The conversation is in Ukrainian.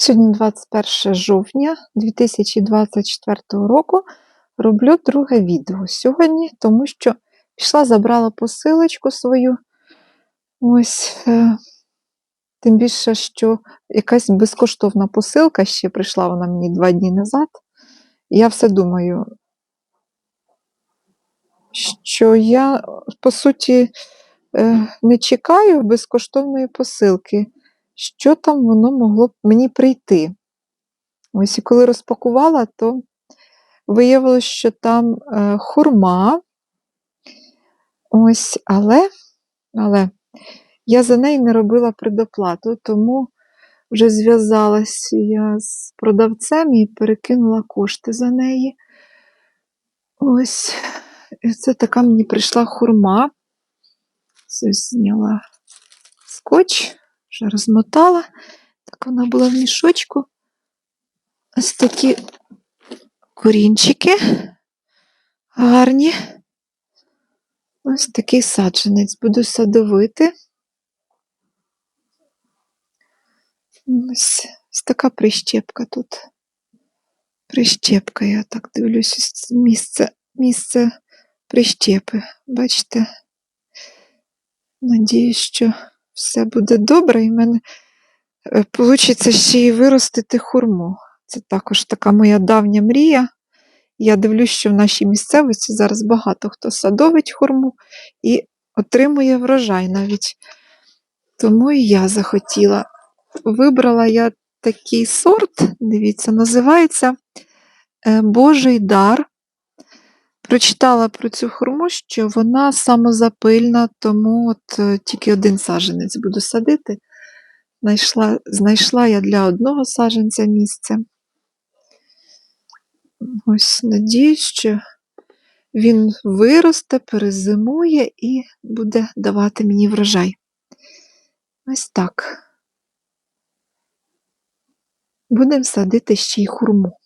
Сьогодні 21 жовтня 2024 року роблю друге відео сьогодні, тому що пішла, забрала посилочку свою. Ось, е, тим більше, що якась безкоштовна посилка ще прийшла вона мені два дні назад. Я все думаю, що я, по суті, е, не чекаю безкоштовної посилки. Що там воно могло б мені прийти? Ось і коли розпакувала, то виявилось, що там е, хурма. Ось, але, але я за неї не робила предоплату, тому вже зв'язалась я з продавцем і перекинула кошти за неї. Ось, і це така мені прийшла хурма. Зняла скотч, вже розмотала. Так вона була в мішочку. Ось такі корінчики гарні. Ось такий саджанець. Буду садовити. Ось, ось така прищепка тут. Прищепка, я так дивлюсь, місце, місце прищепи. Бачите? Надіюсь, що все буде добре, і в мене вийде ще й виростити хурму. Це також така моя давня мрія. Я дивлюсь, що в нашій місцевості зараз багато хто садовить хурму і отримує врожай навіть. Тому і я захотіла. Вибрала я такий сорт, дивіться, називається е, Божий дар. Прочитала про цю хурму, що вона самозапильна, тому от е, тільки один саджанець буду садити. Знайшла, знайшла я для одного саджанця місце. Ось надіюсь, що він виросте, перезимує і буде давати мені врожай. Ось так. Будемо садити ще й хурму.